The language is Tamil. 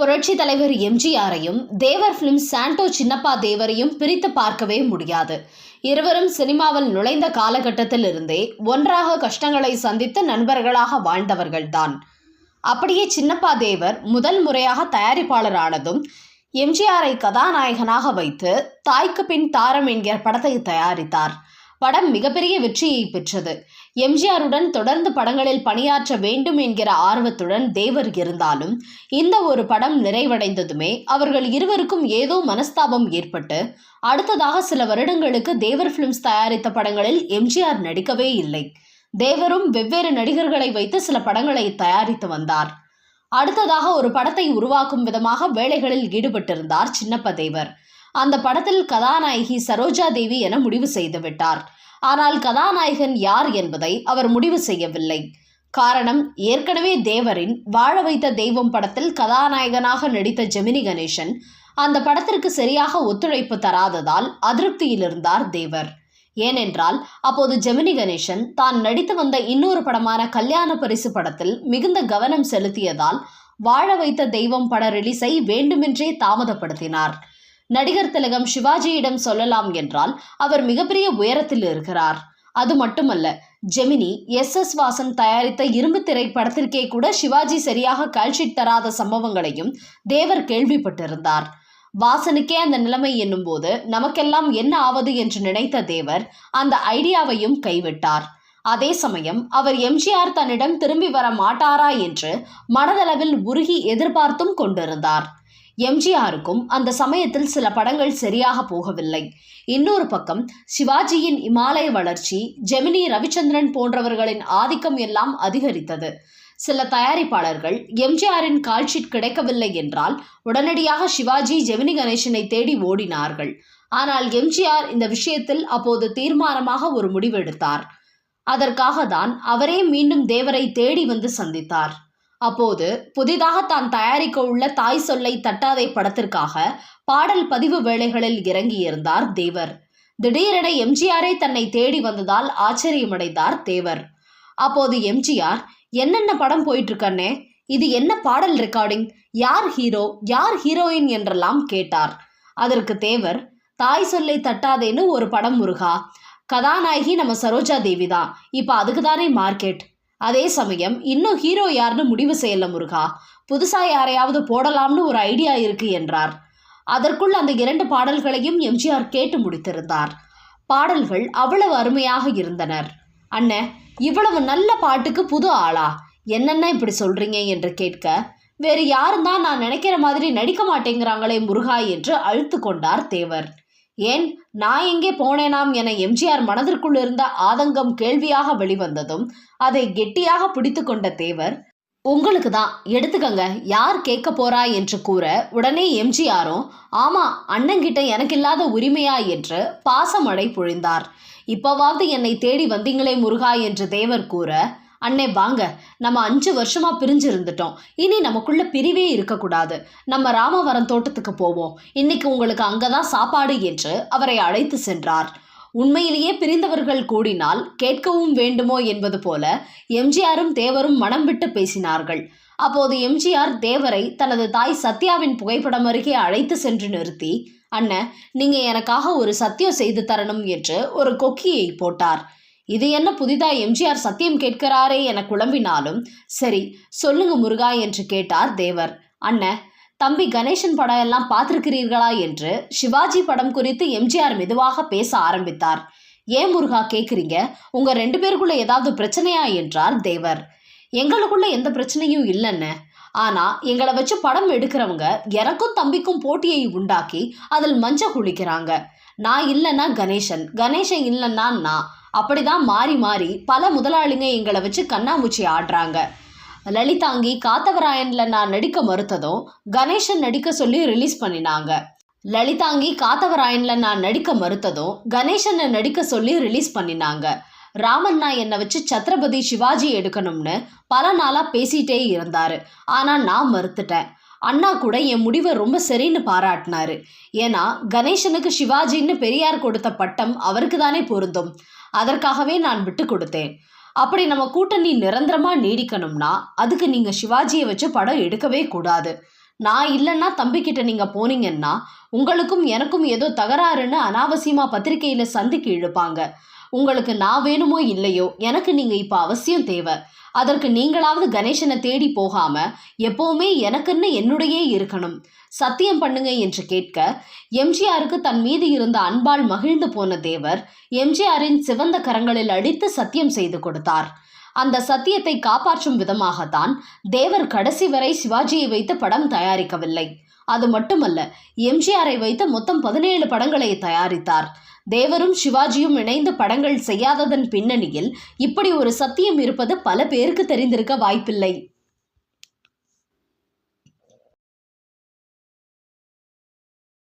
புரட்சி தலைவர் எம்ஜிஆரையும் தேவர் பிலிம் சாண்டோ சின்னப்பா தேவரையும் பிரித்து பார்க்கவே முடியாது. இருவரும் சினிமாவில் நுழைந்த காலகட்டத்தில் இருந்தே ஒன்றாக கஷ்டங்களை சந்தித்து நண்பர்களாக வாழ்ந்தவர்கள்தான். அப்படியே சின்னப்பா தேவர் முதல் முறையாக தயாரிப்பாளரானதும் எம்ஜிஆரை கதாநாயகனாக வைத்து தாய்க்கு பின் தாரம் என்கிற படத்தை தயாரித்தார். படம் மிகப்பெரிய வெற்றியை பெற்றது. எம்ஜிஆருடன் தொடர்ந்து படங்களில் பணியாற்ற வேண்டும் என்கிற ஆர்வத்துடன் தேவர் இருந்தாலும் இந்த ஒரு படம் நிறைவடைந்ததுமே அவர்கள் இருவருக்கும் ஏதோ மனஸ்தாபம் ஏற்பட்டு அடுத்ததாக சில வருடங்களுக்கு தேவர் பிலிம்ஸ் தயாரித்த படங்களில் எம்ஜிஆர் நடிக்கவே இல்லை. தேவரும் வெவ்வேறு நடிகர்களை வைத்து சில படங்களை தயாரித்து வந்தார். அடுத்ததாக ஒரு படத்தை உருவாக்கும் விதமாக வேலைகளில் ஈடுபட்டிருந்தார் சின்னப்ப தேவர். அந்த படத்தில் கதாநாயகி சரோஜா தேவி என முடிவு செய்து விட்டார். ஆனால் கதாநாயகன் யார் என்பதை அவர் முடிவு செய்யவில்லை. காரணம் ஏற்கனவே தேவரின் வாழ வைத்த தெய்வம் படத்தில் கதாநாயகனாக நடித்த ஜெமினி கணேசன் அந்த படத்திற்கு சரியாக ஒத்துழைப்பு தராததால் அதிருப்தியில் இருந்தார் தேவர். ஏனென்றால் அப்போது ஜெமினி கணேசன் தான் நடித்து வந்த இன்னொரு படமான கல்யாண பரிசு படத்தில் மிகுந்த கவனம் செலுத்தியதால் வாழ வைத்த தெய்வம் பட ரிலீஸை வேண்டுமென்றே தாமதப்படுத்தினார். நடிகர் திலகம் சிவாஜியிடம் சொல்லலாம் என்றால் அவர் மிகப்பெரிய உயரத்தில் இருக்கிறார். அது மட்டுமல்ல ஜெமினி எஸ். எஸ். வாசன் தயாரித்த இரும்பு திரை படத்திற்கே கூட சிவாஜி சரியாக கால்ஷீட் தராத சம்பவங்களையும் தேவர் கேள்விப்பட்டிருந்தார். வாசனுக்கே அந்த நிலைமை என்னும்போது நமக்கெல்லாம் என்ன ஆவது என்று நினைத்த தேவர் அந்த ஐடியாவையும் கைவிட்டார். அதே சமயம் அவர் எம்ஜிஆர் தன்னிடம் திரும்பி வர மாட்டாரா என்று மனதளவில் உருகி எதிர்பார்த்தும் கொண்டிருந்தார். எம்ஜிஆருக்கும் அந்த சமயத்தில் சில படங்கள் சரியாக போகவில்லை. இன்னொரு பக்கம் சிவாஜியின் இமாலய வளர்ச்சி ஜெமினி ரவிச்சந்திரன் போன்றவர்களின் ஆதிக்கம் எல்லாம் அதிகரித்தது. சில தயாரிப்பாளர்கள் எம்ஜிஆரின் கால்ஷீட் கிடைக்கவில்லை என்றால் உடனடியாக சிவாஜி ஜெமினி கணேசனை தேடி ஓடினார்கள். ஆனால் எம்ஜிஆர் இந்த விஷயத்தில் அப்போது தீர்மானமாக ஒரு முடிவெடுத்தார். அதற்காக தான் அவரே மீண்டும் தேவரை தேடி வந்து சந்தித்தார். அப்போது புதிதாக தான் தயாரிக்க உள்ள தாய் சொல்லை தட்டாதே படத்திற்காக பாடல் பதிவு வேலைகளில் இறங்கியிருந்தார் தேவர். திடீரென எம்ஜிஆரே தன்னை தேடி வந்ததால் ஆச்சரியமடைந்தார் தேவர். அப்போது எம்ஜிஆர் என்னென்ன படம் போயிட்டு இருக்கண்ணே இது என்ன பாடல் ரெக்கார்டிங் யார் ஹீரோ யார் ஹீரோயின் என்றெல்லாம் கேட்டார். அதற்கு தேவர் தாய் சொல்லை தட்டாதேன்னு ஒரு படம் முருகா. கதாநாயகி நம்ம சரோஜா தேவி தான். இப்போ அதுக்கு தானே மார்க்கெட் அதே சமயம் இன்னும் ஹீரோ யாருன்னு முடிவு செய்யல முருகா. புதுசா யாரையாவது போடலாம்னு ஒரு ஐடியா இருக்கு என்றார். அதற்குள் அந்த இரண்டு பாடல்களையும் எம்ஜிஆர் கேட்டு முடித்திருந்தார். பாடல்கள் அவ்வளவு அருமையாக இருந்தனர். அண்ணன் இவ்வளவு நல்ல பாட்டுக்கு புது ஆளா? என்னென்ன இப்படி சொல்றீங்க என்று கேட்க வேறு யாரும் தான் நான் நினைக்கிற மாதிரி நடிக்க மாட்டேங்கிறாங்களே முருகா என்று அழுத்து கொண்டார் தேவர். ஏன்? நான் எங்கே போனேனாம் என எம்ஜிஆர் மனதிற்குள் இருந்த ஆதங்கம் கேள்வியாக வெளிவந்ததும் அதை கெட்டியாக பிடித்து கொண்ட தேவர் உங்களுக்கு தான் எடுத்துக்கங்க யார் கேட்க போறா? என்று கூற உடனே எம்ஜிஆரும் ஆமா அண்ணங்கிட்ட எனக்கு இல்லாத உரிமையா? என்று பாசமடை பொழிந்தார். இப்பவாவது என்னை தேடி வந்தீங்களே முருகா என்று தேவர் கூற அண்ணே வாங்க நம்ம அஞ்சு வருஷமா பிரிஞ்சு இருந்துட்டோம் இனி நமக்குள்ள பிரிவே இருக்கக்கூடாது. நம்ம ராமவரம் தோட்டத்துக்கு போவோம். இன்னைக்கு உங்களுக்கு அங்கதான் சாப்பாடு என்று அவரை அழைத்து சென்றார். உண்மையிலேயே பிரிந்தவர்கள் கூடினால் கேட்கவும் வேண்டுமோ என்பது போல எம்ஜிஆரும் தேவரும் மனம் விட்டு பேசினார்கள். அப்போது எம்ஜிஆர் தேவரை தனது தாய் சத்யாவின் புகைப்படம் அருகே அழைத்து சென்று நிறுத்தி அண்ணன் நீங்க எனக்காக ஒரு சத்தியம் செய்து தரணும் என்று ஒரு கொக்கியை போட்டார். இது என்ன புதிதா எம்ஜிஆர் சத்தியம் கேட்கிறாரே என குழம்பினாலும் சரி சொல்லுங்க முருகா என்று கேட்டார் தேவர். அண்ணன் தம்பி கணேசன் படம் எல்லாம் பார்த்துருக்கிறீர்களா என்று சிவாஜி படம் குறித்து எம்ஜிஆர் மெதுவாக பேச ஆரம்பித்தார். ஏன் முருகா கேட்குறீங்க? உங்க ரெண்டு பேருக்குள்ள ஏதாவது பிரச்சனையா என்றார் தேவர். எங்களுக்குள்ள எந்த பிரச்சனையும் இல்லைன்னு ஆனா எங்களை வச்சு படம் எடுக்கிறவங்க எனக்கும் தம்பிக்கும் போட்டியை உண்டாக்கி அதில் மஞ்ச குளிக்கிறாங்க. நான் இல்லைன்னா கணேசன் கணேசன் இல்லைன்னா நான் அப்படிதான் மாறி மாறி பல முதலாளிங்க எங்களை வச்சு கண்ணாமூச்சி ஆடுறாங்க. லலிதாங்கி காத்தவராயனில் நான் நடிக்க மறுத்ததும் கணேசன் நடிக்க சொல்லி ரிலீஸ் பண்ணினாங்க. லலிதாங்கி காத்தவராயனில் நான் நடிக்க மறுத்ததும் கணேசனை நடிக்க சொல்லி ரிலீஸ் பண்ணினாங்க. ராமண்ணா என்னை வச்சு சத்ரபதி சிவாஜி எடுக்கணும்னு பல நாளாக பேசிட்டே இருந்தார். ஆனால் நான் மறுத்துட்டேன். அண்ணா கூட என் முடிவை ரொம்ப சரின்னு பாராட்டினாரு. ஏன்னா கணேசனுக்கு சிவாஜின்னு பெரியார் கொடுத்த பட்டம் அவருக்கு தானே பொருந்தும். அதற்காகவே நான் விட்டு கொடுத்தேன். அப்படி நம்ம கூட்டணி நிரந்தரமாக நீடிக்கணும்னா அதுக்கு நீங்கள் சிவாஜியை வச்சு படம் எடுக்கவே கூடாது. நான் இல்லைன்னா தம்பிக்கிட்ட நீங்கள் போனீங்கன்னா உங்களுக்கும் எனக்கும் ஏதோ தகராறுன்னு அனாவசியமாக பத்திரிகையில் சந்திக்கு இழுப்பாங்க. உங்களுக்கு நான் வேணுமோ இல்லையோ எனக்கு நீங்க இப்ப அவசியம் தேவை. அதற்கு நீங்களாவது கணேசனை தேடி போகாம எப்பவுமே எனக்குன்னு என்னுடையே இருக்கணும். சத்தியம் பண்ணுங்க என்று கேட்க எம்ஜிஆருக்கு தன் மீது இருந்த அன்பால் மகிழ்ந்து போன தேவர் எம்ஜிஆரின் சிவந்த கரங்களில் அடித்து சத்தியம் செய்து கொடுத்தார். அந்த சத்தியத்தை காப்பாற்றும் விதமாகத்தான் தேவர் கடைசி வரை சிவாஜியை வைத்து படம் தயாரிக்கவில்லை. அது மட்டுமல்ல எம்ஜிஆரை வைத்து மொத்தம் பதினேழு படங்களை தயாரித்தார். தேவரும் சிவாஜியும் இணைந்து படங்கள் செய்யாததன் பின்னணியில் இப்படி ஒரு சத்தியம் இருப்பது பல பேருக்கு தெரிந்திருக்க வாய்ப்பில்லை.